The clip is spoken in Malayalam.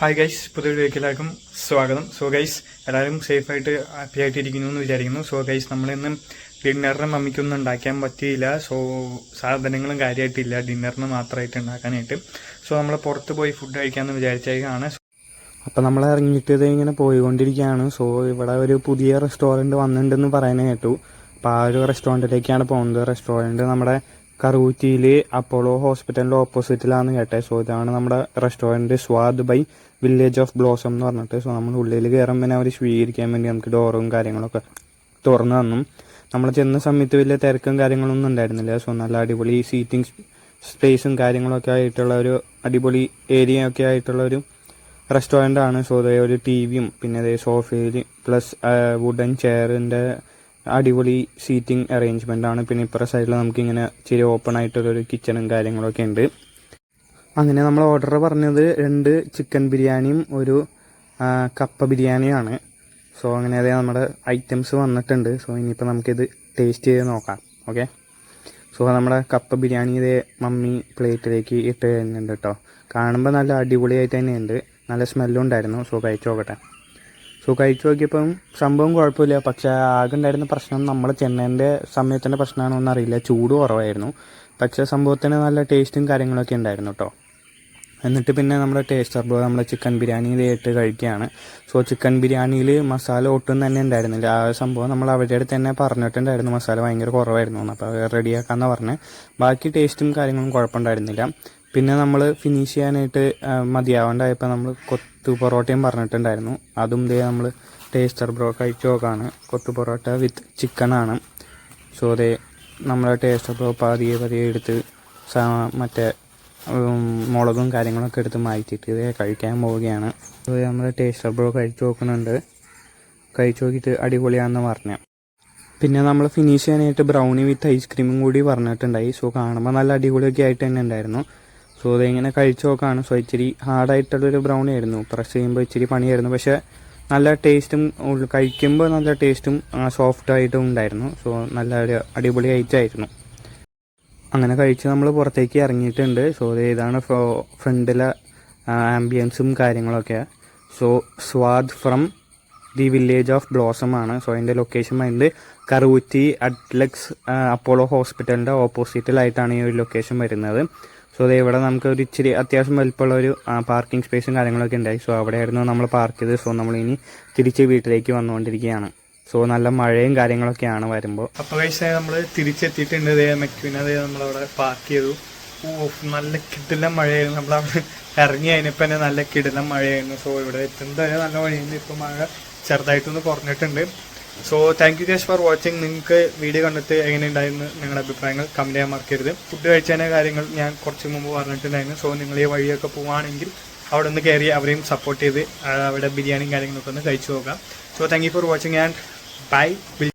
ഹായ് ഗൈസ് പുതിയ വീഡിയോയ്ക്ക് എല്ലാവർക്കും സ്വാഗതം. സോ ഗൈസ് എല്ലാവരും സേഫായിട്ട് ഹാപ്പി ആയിട്ടിരിക്കുന്നു എന്ന് വിചാരിക്കുന്നു. സോ ഗൈസ് നമ്മളിന്ന് ഡിന്നറിന് മമ്മിക്കൊന്നും ഉണ്ടാക്കാൻ പറ്റിയില്ല. സോ സാധനങ്ങളും കാര്യമായിട്ടില്ല. ഡിന്നറിന് മാത്രമായിട്ട് ഉണ്ടാക്കാനായിട്ട്. സോ നമ്മൾ പുറത്ത് പോയി ഫുഡ് കഴിക്കാമെന്ന് വിചാരിച്ചേക്കാണ്. അപ്പം നമ്മൾ ഇറങ്ങിയിട്ട് ഇങ്ങനെ പോയിക്കൊണ്ടിരിക്കുകയാണ്. സോ ഇവിടെ ഒരു പുതിയ റെസ്റ്റോറന്റ് വന്നിട്ടുണ്ടെന്ന് പറയുന്നത് കേട്ടു. അപ്പോൾ ആ ഒരു റെസ്റ്റോറന്റിലേക്കാണ് പോകുന്നത്. റെസ്റ്റോറന്റ് നമ്മുടെ കറൂറ്റിയിൽ അപ്പോളോ ഹോസ്പിറ്റലിന്റെ ഓപ്പോസിറ്റിലാണ് കേട്ടത് സോ ഇതാണ് നമ്മുടെ റെസ്റ്റോറന്റ് സ്വാദ് ബൈ വില്ലേജ് ഓഫ് ബ്ലോസം എന്ന് പറഞ്ഞിട്ട്. സോ നമ്മൾ ഉള്ളിൽ കയറുമ്പോൾ അവർ സ്വീകരിക്കാൻ വേണ്ടി നമുക്ക് ഡോറും കാര്യങ്ങളൊക്കെ തുറന്നു തന്നു. നമ്മൾ ചെന്ന സമയത്ത് വലിയ തിരക്കും കാര്യങ്ങളൊന്നും ഉണ്ടായിരുന്നില്ല. സോ നല്ല അടിപൊളി സീറ്റിംഗ് സ്പേസും കാര്യങ്ങളൊക്കെ ആയിട്ടുള്ള ഒരു അടിപൊളി ഏരിയ ഒക്കെ ആയിട്ടുള്ള ഒരു റെസ്റ്റോറന്റ് ആണ്. സോ ദേ ഒരു ടി വിയും പിന്നെ അതേ സോഫയിൽ പ്ലസ് വുഡൻ ചെയറിന്റെ അടിപൊളി സീറ്റിംഗ് അറേഞ്ച്മെന്റ് ആണ്. പിന്നെ ഇപ്പുറ സൈഡിൽ നമുക്ക് ഇങ്ങനെ ഇച്ചിരി ഓപ്പൺ ആയിട്ടുള്ളൊരു കിച്ചണും കാര്യങ്ങളൊക്കെ ഉണ്ട്. അങ്ങനെ നമ്മൾ ഓർഡർ പറഞ്ഞത് രണ്ട് ചിക്കൻ ബിരിയാണിയും ഒരു കപ്പ ബിരിയാണിയാണ് സോ അങ്ങനെ അതേ നമ്മുടെ ഐറ്റംസ് വന്നിട്ടുണ്ട്. സോ ഇനിയിപ്പോൾ നമുക്കിത് ടേസ്റ്റ് ചെയ്ത് നോക്കാം. ഓക്കെ സോ നമ്മുടെ കപ്പ ബിരിയാണി ഇതേ മമ്മി പ്ലേറ്റിലേക്ക് ഇട്ട് കഴിഞ്ഞിട്ടുണ്ട് കേട്ടോ കാണുമ്പോൾ നല്ല അടിപൊളിയായിട്ട് തന്നെയുണ്ട്. നല്ല സ്മെല്ലും ഉണ്ടായിരുന്നു. സോ കഴിച്ചു നോക്കട്ടെ. സോ കഴിച്ചു നോക്കിയപ്പം സംഭവം കുഴപ്പമില്ല. പക്ഷേ ആകെ ഉണ്ടായിരുന്ന പ്രശ്നം നമ്മൾ ചെന്നൈന്റെ സമയത്തിന്റെ പ്രശ്നമാണോ എന്നറിയില്ല ചൂട് കുറവായിരുന്നു. പക്ഷേ സംഭവത്തിന് നല്ല ടേസ്റ്റും കാര്യങ്ങളൊക്കെ ഉണ്ടായിരുന്നു കേട്ടോ എന്നിട്ട് പിന്നെ നമ്മുടെ ടേസ്റ്റർ ബ്രോ നമ്മുടെ ചിക്കൻ ബിരിയാണി ഇതായിട്ട് കഴിക്കുകയാണ്. സോ ചിക്കൻ ബിരിയാണിയിൽ മസാല ഒട്ടും തന്നെ ഉണ്ടായിരുന്നില്ല. ആ സംഭവം നമ്മൾ അവരുടെ അടുത്ത് തന്നെ പറഞ്ഞിട്ടുണ്ടായിരുന്നു. മസാല ഭയങ്കര കുറവായിരുന്നു. അപ്പോൾ റെഡിയാക്കാന്ന് പറഞ്ഞ് ബാക്കി ടേസ്റ്റും കാര്യങ്ങളും കുഴപ്പമുണ്ടായിരുന്നില്ല. പിന്നെ നമ്മൾ ഫിനിഷ് ചെയ്യാനായിട്ട് മതിയാവണ്ടായപ്പോൾ നമ്മൾ കൊത്തു പൊറോട്ടയും പറഞ്ഞിട്ടുണ്ടായിരുന്നു. അതും ദേ നമ്മൾ ടേസ്റ്റർ ബ്രോ കഴിച്ചു നോക്കാണ്. കൊത്തു പൊറോട്ട വിത്ത് ചിക്കനാണ് സോ ദേ നമ്മളെ ടേസ്റ്റർ ബ്രോ പതിയെ പതിയെ എടുത്ത് മറ്റേ മുളകും കാര്യങ്ങളൊക്കെ എടുത്ത് മാറ്റിയിട്ട് ഇത് കഴിക്കാൻ പോവുകയാണ്. നമ്മൾ ടേസ്റ്റർ ബ്രോ കഴിച്ചു നോക്കുന്നുണ്ട്. കഴിച്ചു നോക്കിയിട്ട് അടിപൊളിയാണെന്ന് പറഞ്ഞു. പിന്നെ നമ്മൾ ഫിനിഷ് ചെയ്യാനായിട്ട് ബ്രൗണി വിത്ത് ഐസ്ക്രീമും കൂടി പറഞ്ഞിട്ടുണ്ടായി. സോ കാണുമ്പോൾ നല്ല അടിപൊളിയൊക്കെ ആയിട്ട് തന്നെ ഉണ്ടായിരുന്നു. സോ ഇതിങ്ങനെ കഴിച്ചു നോക്കാണ്. സോ ഇച്ചിരി ഹാർഡായിട്ടുള്ളൊരു ബ്രൗണി ആയിരുന്നു. പ്രസ് ചെയ്യുമ്പോൾ ഇച്ചിരി പണിയായിരുന്നു. പക്ഷേ നല്ല ടേസ്റ്റും കഴിക്കുമ്പോൾ നല്ല ടേസ്റ്റും സോഫ്റ്റ് ആയിട്ടും ഉണ്ടായിരുന്നു. സോ നല്ല ഒരു അടിപൊളി ഐറ്റമായിരുന്നു അങ്ങനെ കഴിച്ച് നമ്മൾ പുറത്തേക്ക് ഇറങ്ങിയിട്ടുണ്ട്. സോ ഇതാണ് ഫ്രണ്ടിലെ ആംബിയൻസും കാര്യങ്ങളൊക്കെ. So Swad from the village of blossom ആണ്. സോ അതിന്റെ ലൊക്കേഷൻ വരുന്നത് കറൂറ്റി അഡ്ലക്സ് അപ്പോളോ ഹോസ്പിറ്റലിന്റെ ഓപ്പോസിറ്റിലായിട്ടാണ് ഈ ഒരു ലൊക്കേഷൻ വരുന്നത്. സോ അത് ഇവിടെ നമുക്ക് ഒരു ഇച്ചിരി അത്യാവശ്യം വലിപ്പമുള്ള ഒരു പാർക്കിംഗ് സ്പേസും കാര്യങ്ങളൊക്കെ ഉണ്ടായി. സോ അവിടെയായിരുന്നു നമ്മൾ പാർക്ക് ചെയ്ത് സോ നമ്മൾ ഇനി തിരിച്ച് വീട്ടിലേക്ക് വന്നുകൊണ്ടിരിക്കുകയാണ്. സോ നല്ല മഴയും കാര്യങ്ങളൊക്കെയാണ് വരുമ്പോൾ. അപ്പോൾ പക്ഷേ നമ്മൾ തിരിച്ചെത്തിയിട്ടുണ്ട്. ഇതേ മെക്വിനെ അതേ നമ്മളവിടെ പാർക്ക് ചെയ്തു. ഓ നല്ല കിടിലം മഴയായിരുന്നു. നമ്മളവിടെ ഇറങ്ങി കഴിഞ്ഞപ്പോൾ തന്നെ നല്ല കിടിലം മഴയായിരുന്നു. സോ ഇവിടെ എത്തുന്നത് നല്ല മഴയായിരുന്നു ഇപ്പോൾ മഴ ചെറുതായിട്ടൊന്ന് കുറഞ്ഞിട്ടുണ്ട്. So thank you guys for watching നിങ്ങൾക്ക് വീഡിയോ കണ്ടിട്ട് എങ്ങനെയുണ്ടായിരുന്നു നിങ്ങളുടെ അഭിപ്രായങ്ങൾ കമന്റ് ചെയ്യാൻ മറക്കരുത്. ഫുഡ് കഴിച്ചതിന്റെ കാര്യങ്ങൾ ഞാൻ കുറച്ച് മുമ്പ് പറഞ്ഞിട്ടുണ്ടായിരുന്നു. സോ നിങ്ങൾ ഈ വഴിയൊക്കെ പോവുകയാണെങ്കിൽ അവിടെ ഒന്ന് കയറി അവരെയും സപ്പോർട്ട് ചെയ്ത് അവിടെ ബിരിയാണിയും കാര്യങ്ങളൊക്കെ ഒന്ന് കഴിച്ചു നോക്കാം. So thank you for watching and bye